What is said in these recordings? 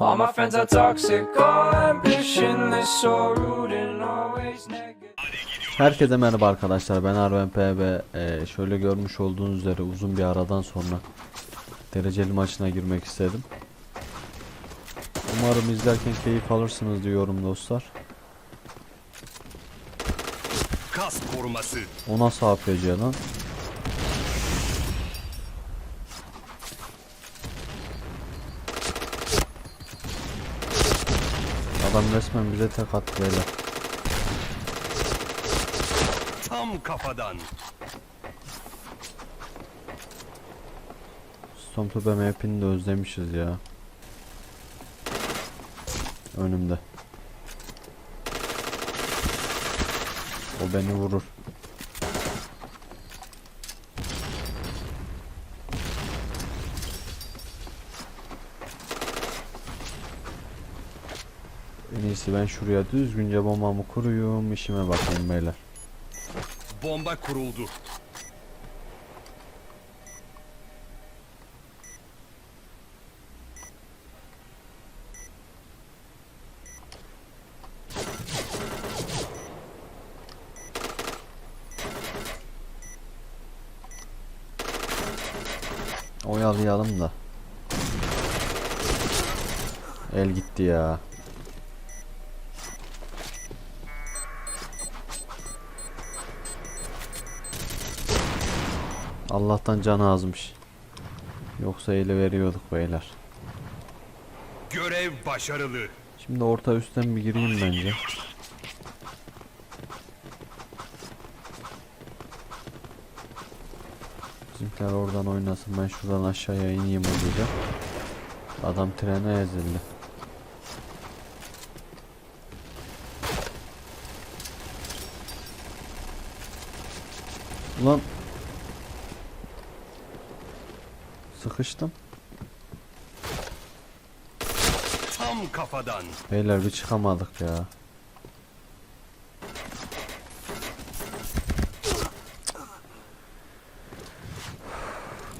All my friends are toxic, all ambitionless, so rude and always negative. Herkese merhaba arkadaşlar ben Arven PB Ee, şöyle görmüş olduğunuz üzere uzun bir aradan sonra dereceli maçına girmek istedim Umarım izlerken keyif alırsınız diyorum dostlar Kas koruması. O nasıl APC lan? Adam resmen bize tek attı beyler Tam kafadan. Stormtrooper map'ini de özlemişiz ya. Önümde. O beni vurur. En iyisi ben şuraya düzgünce bombamı kuruyum işime bakayım beyler. Bomba kuruldu. Oyalayalım da. El gitti ya. Allah'tan can azmış. Yoksa eli veriyorduk beyler. Görev başarılı. Şimdi orta üstten bir gireyim bence. Bizimkiler oradan oynasın ben şuradan aşağıya ineyim hızlıca. Adam trene ezildi. Ulan Sıkıştım. Tam kafadan. Beyler bir çıkamadık ya.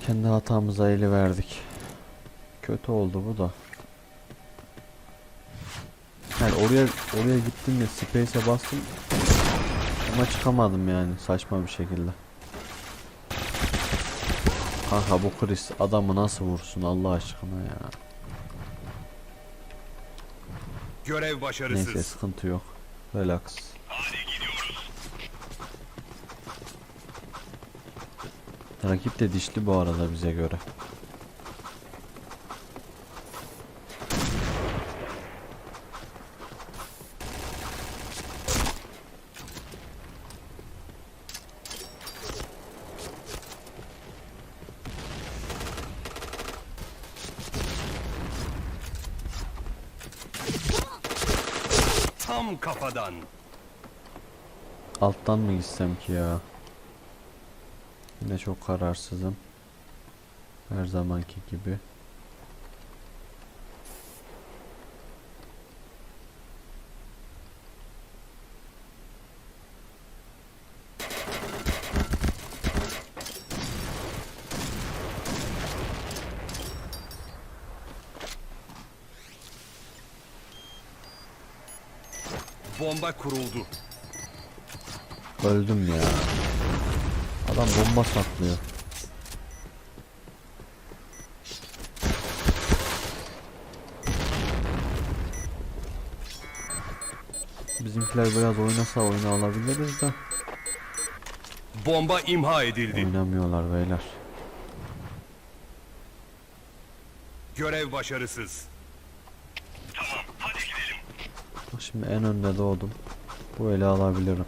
Kendi hatamıza eli verdik. Kötü oldu bu da. Yani oraya oraya gittim ya space'e bastım. Ama çıkamadım yani saçma bir şekilde. Kanka bu Chris adamı nasıl vursun Allah aşkına ya. Görev başarısız. Neyse sıkıntı yok. Relax. Rakip de dişli bu arada bize göre. Kafadan. Alttan mı gitsem ki ya? Yine çok kararsızım. Her zamanki gibi. Bomba kuruldu. Öldüm ya. Adam bomba saklıyor. Bizimkiler biraz oynasa oyunu alabiliriz de Bomba imha edildi. oynamıyorlar beyler. Görev başarısız. Bak Şimdi en önde doğdum. Bu ele alabilirim.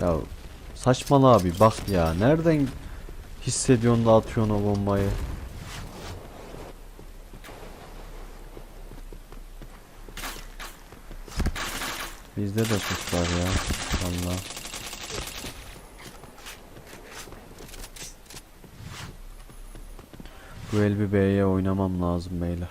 Ya saçmalı abi bak ya nereden hissediyorsun da atıyorsun o bombayı. Bizde de suç var ya. Allah. Bu el B'ye oynamam lazım beyler.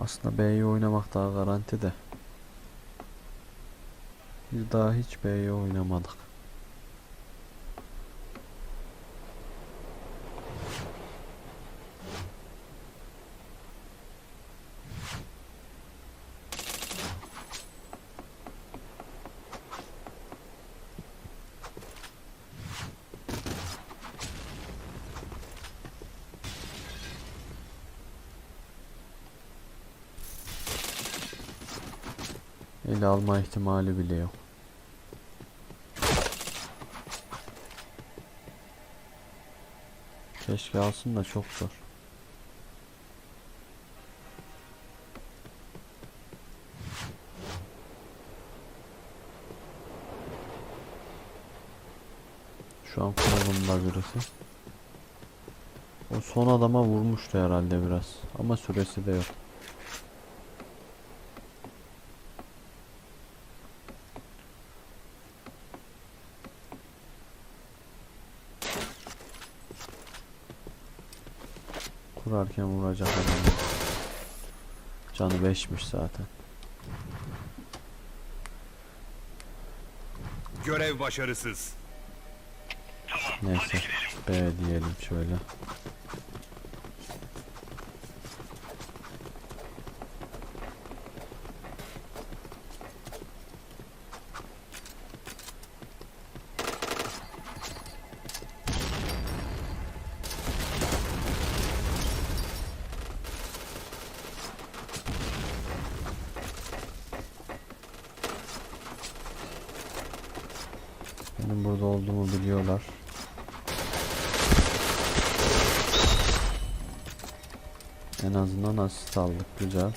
Aslında B'yi oynamak daha garanti de. Biz daha hiç B'yi oynamadık. Ele alma ihtimali bile yok. Keşke alsın da çok zor. Şu an kuralımda birisi. O son adama vurmuştu herhalde biraz. Ama süresi de yok. Kurarken vuracak adamı. Canı 5'miş zaten. Görev başarısız. Neyse. B diyelim şöyle. Biliyorlar. En azından asist aldık. Güzel.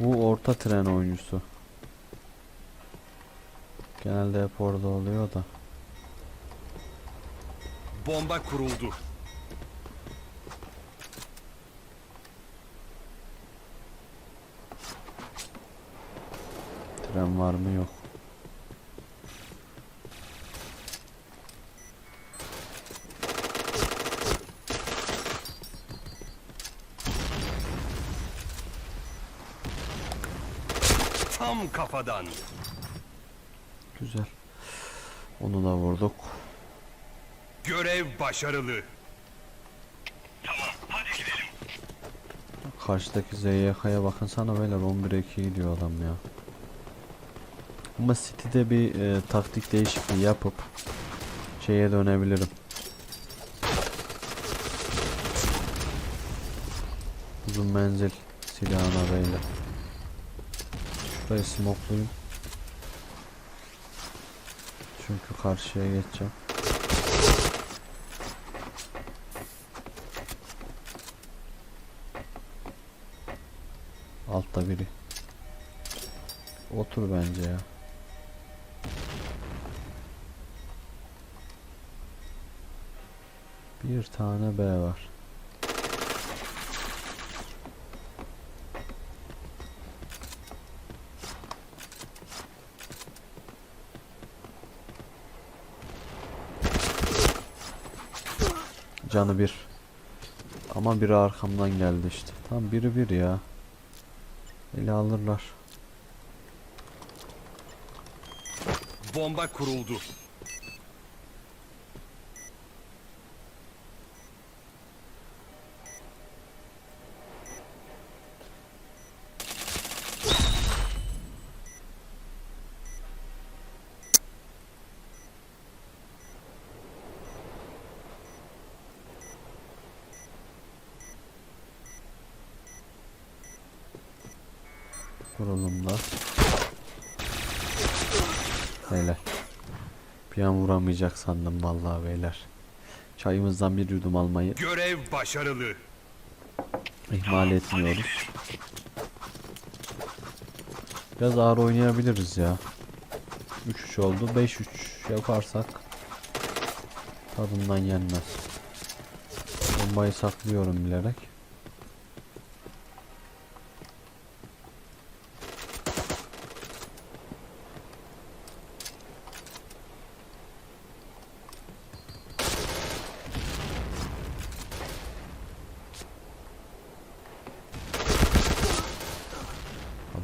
Bu orta tren oyuncusu. Genelde hep orada oluyor da. Bomba kuruldu. Tren var mı yok. Tam kafadan. Güzel. Onu da vurduk. Görev başarılı. Karşıdaki ZYK'ya bakın sana beyler 11'e 2 gidiyor adam ya. Ama City'de bir e, taktik değişikliği yapıp şeye dönebilirim. Uzun menzil silahına beyler. Şurayı smokluyum. Çünkü karşıya geçeceğim. Altta biri. Otur bence ya. Bir tane B var. Canı bir. Ama biri arkamdan geldi işte. Tam biri bir ya. Ele alırlar. Bomba kuruldu. Kurulumda. Beyler. Vuramayacak sandım vallahi beyler. Çayımızdan bir yudum almayı Görev başarılı. ihmal etmiyoruz. Biraz ağır oynayabiliriz ya. 3-3 oldu. 5-3 yaparsak tadından yenmez. Bombayı saklıyorum bilerek.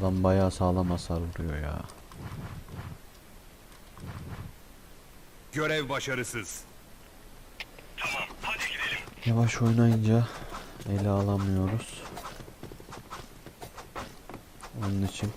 Adam bayağı sağlam hasar vuruyor ya. Görev başarısız. Yavaş oynayınca ele alamıyoruz. Onun için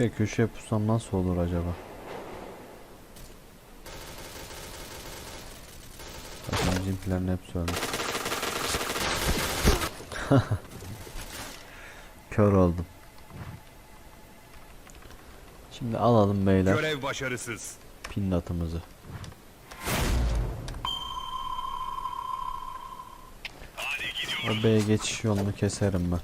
Şuraya köşeye pussam nasıl olur acaba? Bakın bizimkilerin hepsi ölmüş. Kör oldum. Şimdi alalım beyler Görev başarısız. pindatımızı. O B'ye geçiş yolunu keserim ben.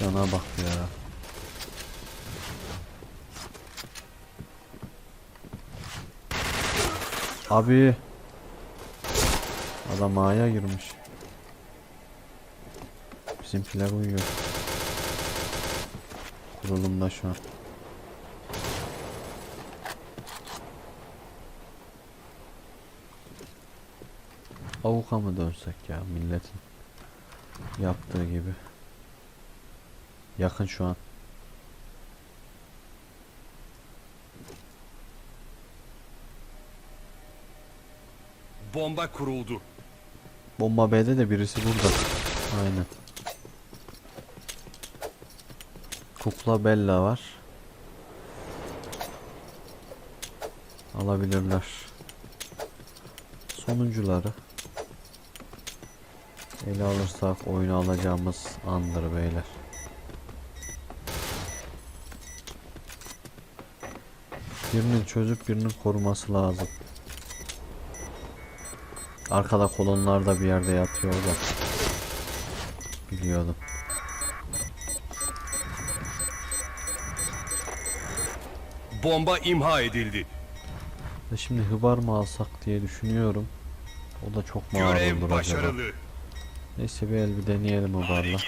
Cana bak ya. Abi. Adam A'ya girmiş. Bizimkiler uyuyor. Kurulumda şu an. Avuka mı dönsek ya milletin yaptığı gibi. Yakın şu an. Bomba kuruldu. Bomba B'de de birisi burada. Aynen. Kukla Bella var. Alabilirler. Sonuncuları. Ele alırsak oyunu alacağımız andır beyler. Birinin çözüp birinin koruması lazım. Arkada kolonlarda bir yerde yatıyor da. Biliyordum. Bomba imha edildi. Ve şimdi hıbar mı alsak diye düşünüyorum. O da çok mu ağır olur acaba? Neyse bir el bir deneyelim hıbarla.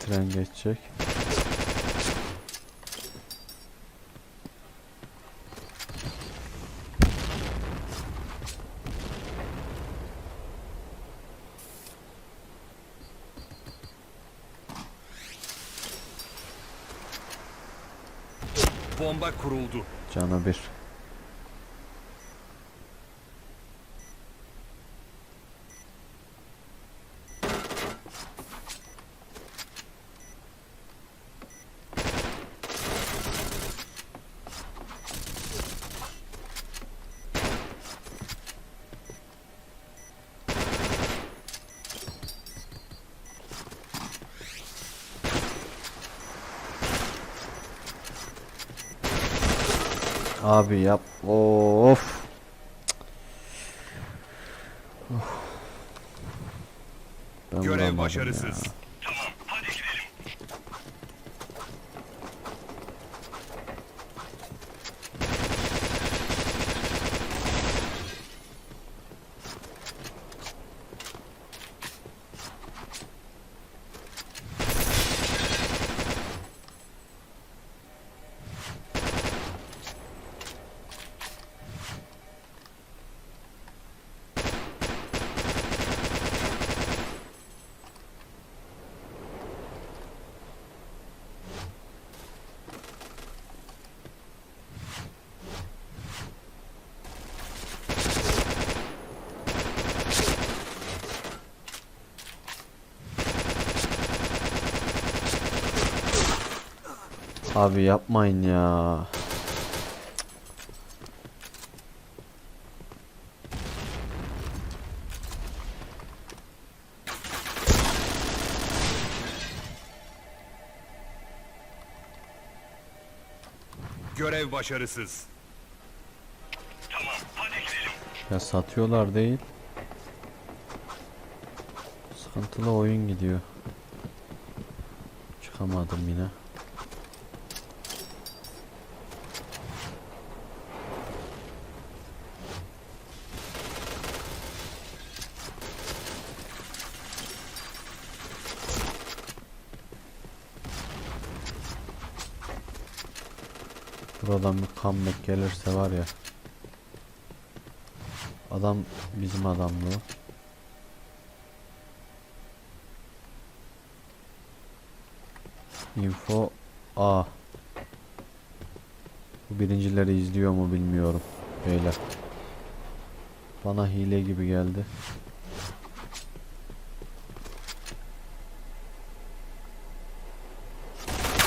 Tren geçecek. Bomba kuruldu. Cana bir. Abi yap. Of. Of. Ben Görev başarısız. ya. Abi yapmayın ya. Görev başarısız. Ya satıyorlar değil. Sıkıntılı oyun gidiyor. Çıkamadım yine. Buradan bir comeback gelirse var ya. Adam bizim adamlı. Info A. Bu birincileri izliyor mu bilmiyorum. Beyler. Bana hile gibi geldi.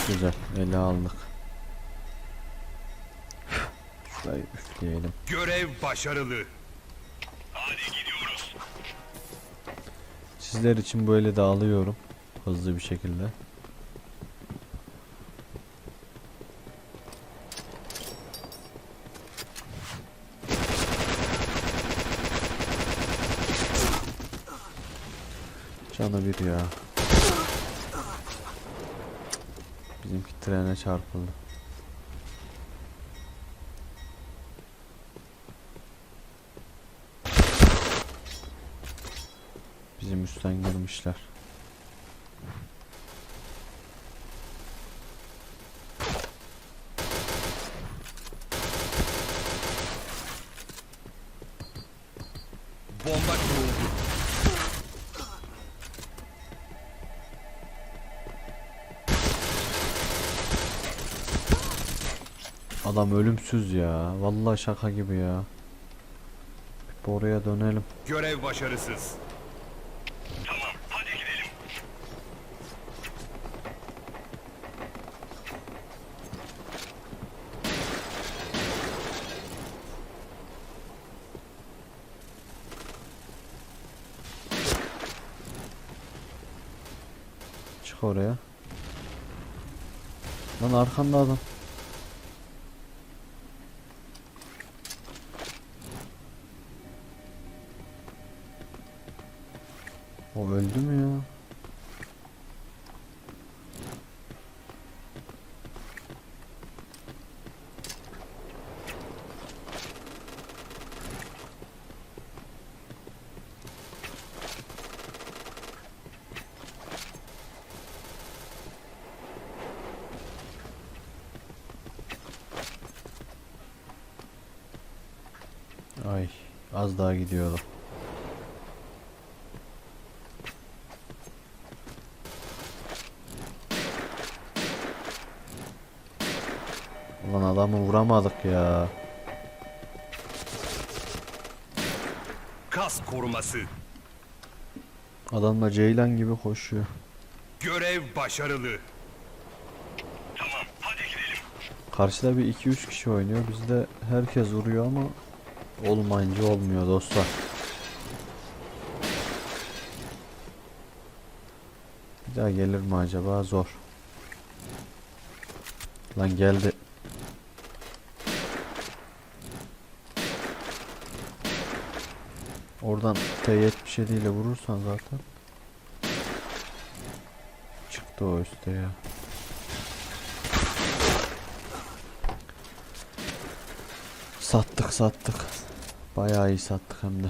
Güzel. Ele aldık. Şurayı üfleyelim. Görev başarılı. Sizler için böyle de alıyorum. Hızlı bir şekilde. Canı bir ya. Bizimki trene çarpıldı. Bizim üstten girmişler. Bomba kuruldu. Adam ölümsüz ya. Vallahi şaka gibi ya. Bir oraya dönelim. Görev başarısız. Oraya. Lan arkanda adam. Az daha gidiyordu. Ulan adamı vuramadık ya. Kas koruması. Adam da ceylan gibi koşuyor. Görev başarılı. Karşıda bir 2-3 kişi oynuyor. Bizde herkes vuruyor ama olmayınca olmuyor dostlar. Bir daha gelir mi acaba? Zor. Lan geldi. Oradan T77 ile vurursan zaten çıktı o üstte ya. Sattık sattık. Bayağı iyi sattık hem de.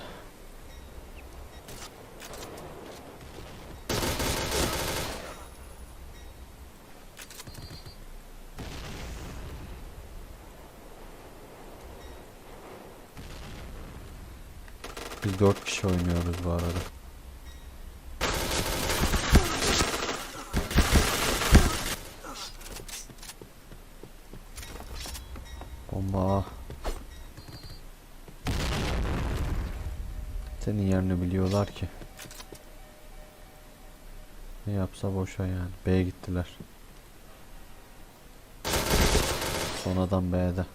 Biz 4 kişi oynuyoruz bu arada. Bomba. Senin biliyorlar ki. Ne yapsa boşa yani. B'ye gittiler. Sonradan B'de.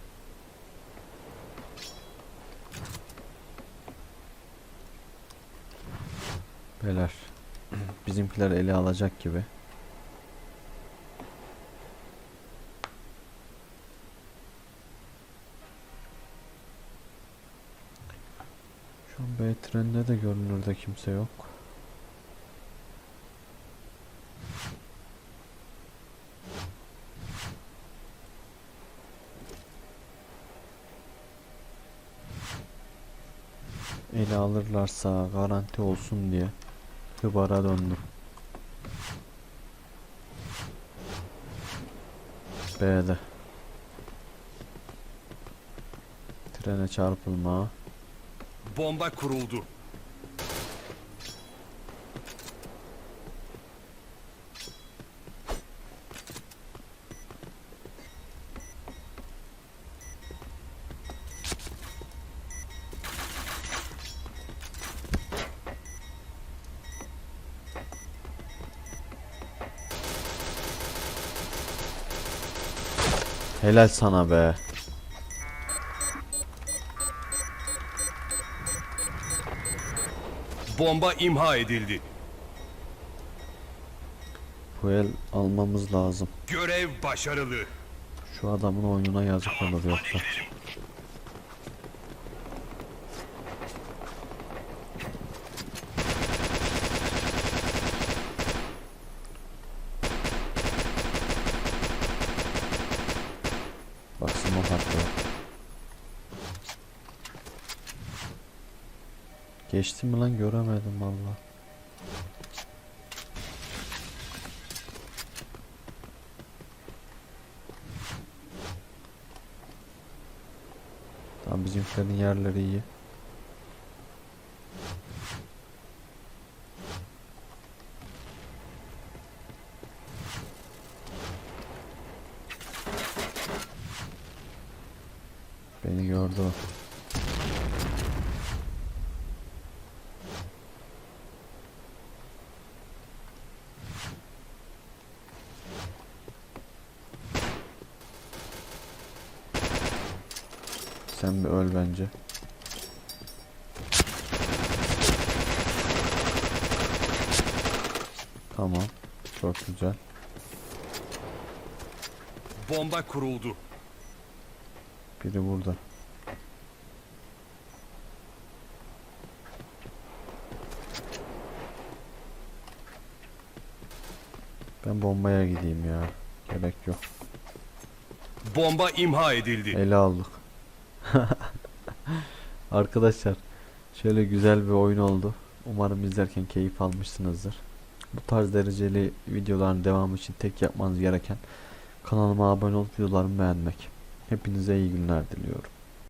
Beyler. Bizimkiler ele alacak gibi. An B treninde de görünürde kimse yok. Ele alırlarsa garanti olsun diye hıbara döndüm. B'de. Trene çarpılma. Bomba kuruldu. Helal sana be. Bomba imha edildi. Bu el almamız lazım. Görev başarılı. Şu adamın oyununa yazık olur yoksa. Bak smoke attı. Geçti mi lan göremedim valla. Tamam bizimkilerin yerleri iyi. Beni gördü o. Sen bir öl bence. Tamam. Çok güzel. Bomba kuruldu. Biri burada. Ben bombaya gideyim ya. Gerek yok. Bomba imha edildi. Ele aldık. Arkadaşlar şöyle güzel bir oyun oldu. Umarım izlerken keyif almışsınızdır. Bu tarz dereceli videoların devamı için tek yapmanız gereken kanalıma abone olup videolarımı beğenmek. Hepinize iyi günler diliyorum.